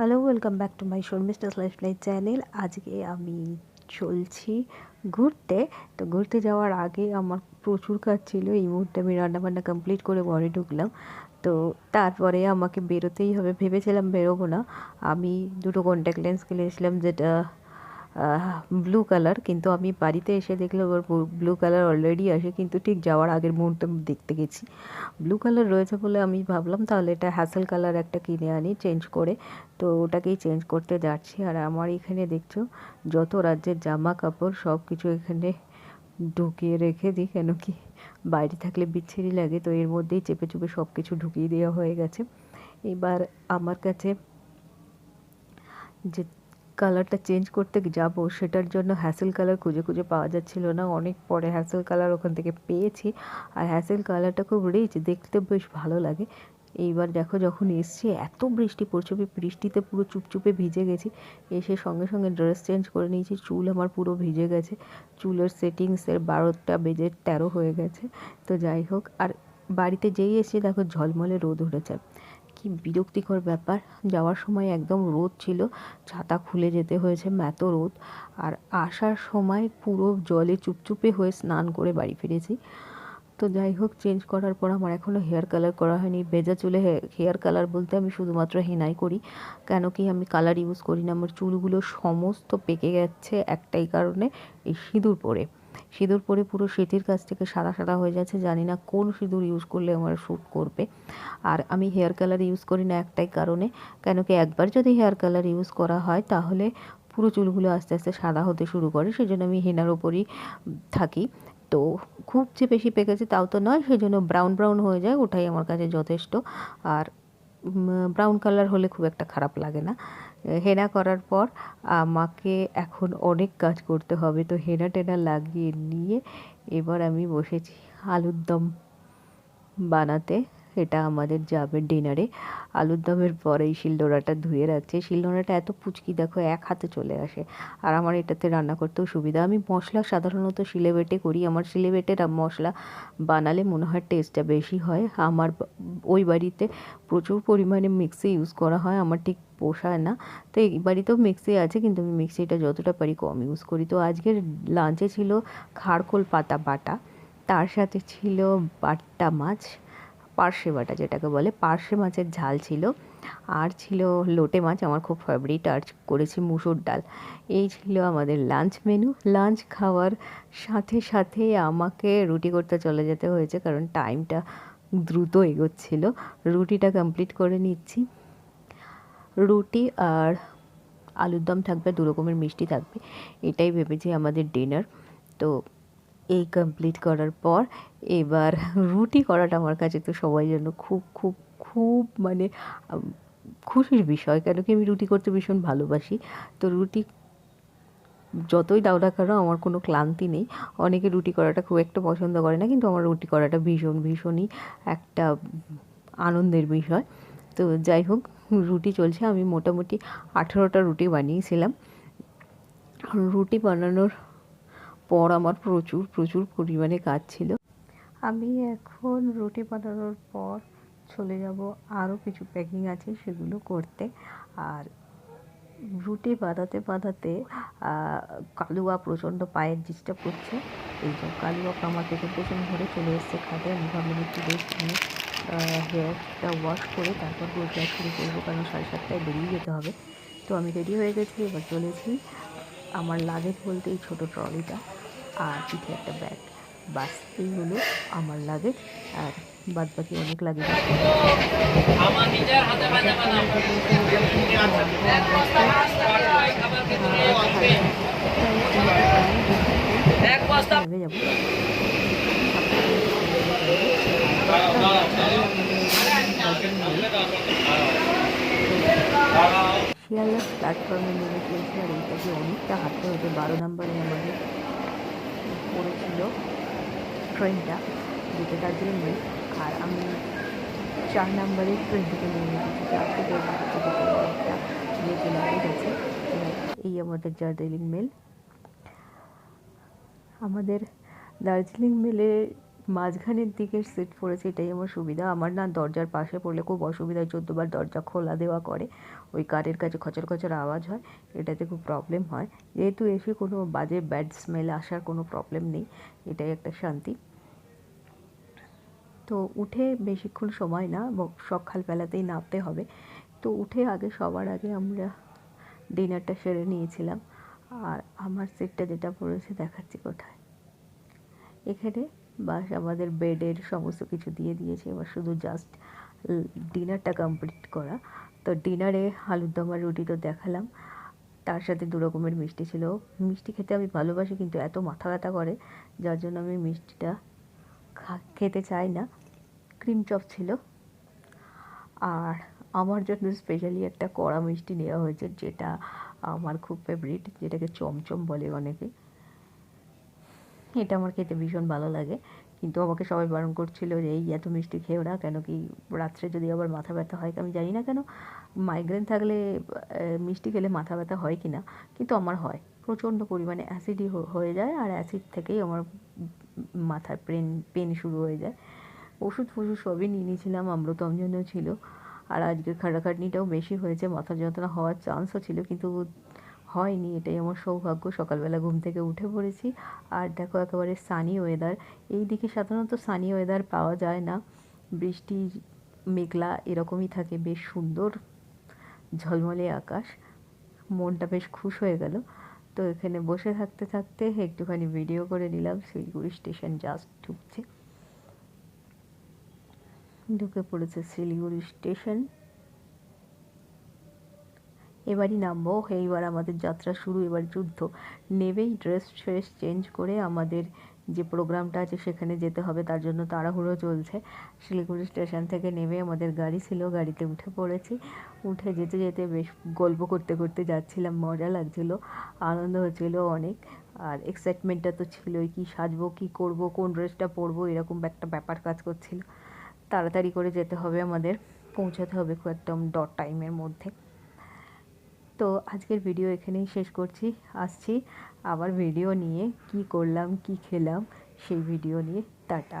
Hello welcome back to my শর্মিস্টার life channel আজকে আমি চলছি ঘুরতে। তো ঘুরতে যাওয়ার আগে আমার প্রচুর কাজ ছিল। এই মুহূর্তে আমি রান্নাবান্না কমপ্লিট করে ঘরে ঢুকলাম। তো তারপরে আমাকে বেরোতেই হবে। ভেবেছিলাম বেরোবো না। আমি দুটো কন্ট্যাক্ট লেন্স কিনেছিলাম যেটা ব্লু কালার কিন্তু আমি বাড়িতে এসে দেখলাম ওর ব্লু কালার অলরেডি আসে, কিন্তু ঠিক যাওয়ার আগের মুহূর্তে দেখতে গেছি। ব্লু কালার রয়েছে বলে আমি ভাবলাম, তাহলে এটা হ্যাসেল কালার একটা কিনে আনি চেঞ্জ করে। তো ওটাকেই চেঞ্জ করতে যাচ্ছি। আর আমার এখানে দেখছ, যত রাজ্যের জামা কাপড় সব কিছু এখানে ঢুকিয়ে রেখে দিই কেন কি বাইরে থাকলে বিচ্ছিরি লাগে, তো এর মধ্যেই চেপে চুপে সব কিছু ঢুকিয়ে দেওয়া হয়ে গেছে। এবার আমার কাছে যে কালারটা চেঞ্জ করতে যাব, সেটার জন্য হ্যাসেল কালার খুঁজে খুঁজে পাওয়া যাচ্ছিল না। অনেক পরে হ্যাসেল কালার ওখান থেকে পেয়েছি। আর হ্যাসেল কালারটা খুব রিচ দেখতে বেশ ভালো লাগে। এইবার দেখো যখন এসছি, এত বৃষ্টি পড়ছে, আমি বৃষ্টিতে পুরো চুপচুপে ভিজে গেছি। এসে সঙ্গে সঙ্গে ড্রেস চেঞ্জ করে নিয়েছি, চুল আমার পুরো ভিজে গেছে। চুলের সেটিংসের বারোটা বেজে তেরো হয়ে গেছে। তো যাই হোক, আর বাড়িতে যেই এসে দেখো ঝলমলে রোদ উঠেছে। কি বিরক্তিকর ব্যাপার। যাওয়ার সময় একদম রোদ ছিল, ছাতা খুলে যেতে হয়েছে ম্যাতো রোদ। আর আসার সময় পুরো জলে চুপচুপে হয়ে স্নান করে বাড়ি ফিরেছি। তো যাই হোক চেঞ্জ করার পর আমার এখনও হেয়ার কালার করা হয়নি। ভেজা চুলে হেয়ার কালার বলতে আমি শুধুমাত্র হেনাই করি। কেন কি আমি কালার ইউজ করি না। আমার চুলগুলো সমস্ত পেকে গেছে একটাই কারণে, এই সিঁদুর পরে। সিঁদুর পরে পুরো স্মৃতির কাছ থেকে সাদা সাদা হয়ে যাচ্ছে। জানি না কোন সিঁদুর ইউজ করলে আমার শ্যুট করবে। আর আমি হেয়ার কালার ইউজ করি না একটাই কারণে। কেন কি একবার যদি হেয়ার কালার ইউজ করা হয়, তাহলে পুরো চুলগুলো আস্তে আস্তে সাদা হতে শুরু করে। সেই জন্য আমি হেনার ওপরই থাকি। তো খুব যে বেশি পেকেছে তাও তো নয় সেই জন্য ব্রাউন ব্রাউন হয়ে যায়, ওটাই আমার কাছে যথেষ্ট। আর ব্রাউন কালার হলে খুব একটা খারাপ লাগে না। হেনা করার পর আমাকে এখন অনেক কাজ করতে হবে। তো হেনা টেনা লাগিয়ে নিয়ে এবার আমি বসেছি আলুর দম বানাতে। এটা আমাদের যাবে ডিনারে। আলুর দমের পরে এই শিলনোড়াটা ধুয়ে রাখছে। শিলনোড়াটা এত পুচকি, দেখো, এক হাতে চলে আসে। আর আমার এটাতে রান্না করতেও সুবিধা। আমি মশলা সাধারণত শিলে বেটে করি। আমার শিলে বেটে মশলা বানালে মনে হয় টেস্টটা বেশি হয়। আমার ওই বাড়িতে প্রচুর পরিমাণে মিক্সি ইউজ করা হয়। আমার ঠিক পোষায় না। তো এই বাড়িতেও মিক্সি আছে, কিন্তু আমি মিক্সিটা যতটা পারি কম ইউজ করি। তো আজকের লাঞ্চে ছিল খাড়কোল পাতা বাটা। তার সাথে ছিল বাট্টা মাছ। পার্শে বাটা যেটাকে বলে পার্শে মাছের ঝাল ছিল। আর ছিল লোটে মাছ, আমার খুব ফেভারিট আর করেছি মুসুর ডাল। এই ছিল আমাদের লাঞ্চ মেনু লাঞ্চ খাওয়ার সাথে সাথে আমাকে রুটি করতে চলে যেতে হয়েছে, কারণ টাইমটা দ্রুত এগোচ্ছিল। রুটিটা কমপ্লিট করে নিচ্ছি। রুটি আর আলুর দম থাকবে, দু রকমের মিষ্টি থাকবে। এটাই ভেবেছি আমাদের ডিনার তো এই কমপ্লিট করার পর এবার রুটি করাটা আমার কাছে তো সবাই জন্য খুব খুব খুব মানে খুশির বিষয়। কেন কি আমি রুটি করতে ভীষণ ভালোবাসি। তো রুটি যতই দাও কেন আমার কোনো ক্লান্তি নেই। অনেকে রুটি করাটা খুব একটা পছন্দ করে না, কিন্তু আমার রুটি করাটা ভীষণ, ভীষণই একটা আনন্দের বিষয়। তো যাই হোক, রুটি চলছে। আমি মোটামুটি আঠেরোটা রুটি বানিয়েছিলাম। রুটি বানানোর পর আমার প্রচুর প্রচুর পরিমাণে কাজ ছিল। আমি এখন রুটি বানানোর পর চলে যাব। আরও কিছু প্যাকিং আছে সেগুলো করতে। আর রুটি বাঁধাতে বাঁধাতে কালুয়া প্রচণ্ড পায়ের ডিস্টার্ব করছে এই যে কালুয়া আমার পেছন পেছন ধরে চলে এসছে খাতে আমি ভাবলাম একটু রেস্ট নিয়ে হেয়ারটা ওয়াশ করে তারপর গোসলা শুরু করব, কারণ সাড়ে সাতটায় বেরিয়ে যেতে হবে। তো আমি রেডি হয়ে গেছি, এবার চলেছি। আমার লাগেজ বলতে এই ছোটো ট্রলিটা আর পিঠে একটা ব্যাগ বাস এই হলো আমার লাগেজ আর বাদ বাকি অনেক লাগেজ যাব শিয়ালদা প্ল্যাটফর্মে নেমে চলছে আর এইটাকে অনেকটা হাঁটতে হতো বারো নম্বরে আমাদের পড়েছিল। ট্রেনটা যেটা দার্জিলিং মেল আর আমি চার নাম্বারের ট্রেন থেকে গেছি একটা লাইট আছে এই আমাদের দার্জিলিং মেল। আমাদের দার্জিলিং মেলে মাঝখানের দিকের সিট পড়েছে, এটাই আমার সুবিধা। আমার না দরজার পাশে পড়লে খুব অসুবিধা হয় চোদ্দোবার দরজা খোলা দেওয়া করে। ওই কারের কাছে খচর খচর আওয়াজ হয়, এটাতে খুব প্রবলেম হয়। যেহেতু এসে কোনো বাজে ব্যাড স্মেল আসার কোনো প্রবলেম নেই, এটাই একটা শান্তি। তো উঠে বেশিক্ষণ সময় না সকালবেলাতেই নামতে হবে। তো উঠে আগে, সবার আগে আমরা ডিনারটা সেরে নিয়েছিলাম। আর আমার সিটটা যেটা পড়েছে দেখাচ্ছি কোথায়। এখানে বাস আমাদের বেডের সমস্ত কিছু দিয়ে দিয়েছে। এবার শুধু জাস্ট ডিনারটা কমপ্লিট করা। তো ডিনারে আলুর দম রুটি তো দেখালাম। তার সাথে দু রকমের মিষ্টি ছিল। মিষ্টি খেতে আমি ভালোবাসি, কিন্তু এত মাথা ব্যথা করে, যার জন্য আমি মিষ্টিটা খেতে চাই না। ক্রিম চপ ছিল। আর আমার জন্য স্পেশালি একটা কড়া মিষ্টি নেওয়া হয়েছে, যেটা আমার খুব ফেভারিট যেটাকে চমচম বলে অনেকে। এটা আমার খেতে ভীষণ ভালো লাগে। কিন্তু আমাকে সবাই বারণ করছিল যে, এই এত মিষ্টি খেয়েও না কেন কি রাত্রে যদি আবার মাথা ব্যথা হয়? আমি জানি না কেন মাইগ্রেন থাকলে মিষ্টি খেলে মাথা ব্যথা হয় কি না কিন্তু আমার হয়। প্রচণ্ড পরিমাণে অ্যাসিডই হয়ে যায় আর অ্যাসিড থেকেই আমার মাথার পেন পেন শুরু হয়ে যায়। ওষুধ ফষুধ সবই নিয়ে নিয়েছিলাম অম্লতঞ্জনও ছিল। আর আজকে খাটাখাটনিটাও বেশি হয়েছে, মাথা যন্ত্রণা হওয়ার চান্সও ছিল, কিন্তু হয়নি, এটাই আমার সৌভাগ্য। সকালবেলা ঘুম থেকে উঠে পড়েছি। আর দেখো একেবারে সানি ওয়েদার এই দিকে সাধারণত সানি ওয়েদার পাওয়া যায় না। বৃষ্টি, মেঘলা এরকমই থাকে। বেশ সুন্দর ঝলমলে আকাশ। মনটা বেশ খুশ হয়ে গেল। তো এখানে বসে থাকতে থাকতে একটুখানি ভিডিও করে নিলাম। শিলিগুড়ি স্টেশন জাস্ট ঢুকছে। ঢুকে পড়েছে শিলিগুড়ি স্টেশন এবারই নামবো। এইবার আমাদের যাত্রা শুরু, এবার যুদ্ধ। নেবেই ড্রেস ফ্রেস চেঞ্জ করে আমাদের যে প্রোগ্রামটা আছে সেখানে যেতে হবে। তার জন্য তাড়াহুড়ো চলছে। শিলিগুড়ি স্টেশন থেকে নেমে আমাদের গাড়ি ছিল, গাড়িতে উঠে পড়েছি। উঠে যেতে যেতে বেশ গল্প করতে করতে যাচ্ছিলাম। মজা লাগছিল, আনন্দ হচ্ছিল অনেক। আর এক্সাইটমেন্টটা তো ছিলই, কী সাজবো, কী করব, কোন ড্রেসটা পরবো, এরকম একটা ব্যাপার কাজ করছিল। তাড়াতাড়ি করে যেতে হবে আমাদের, পৌঁছাতে হবে খুব একদম ডট টাইমের মধ্যে। তো আজকের ভিডিও এখানেই শেষ করছি। আসছি আবার ভিডিও নিয়ে কি করলাম, কি খেলাম, সেই ভিডিও নিয়ে। টাটা।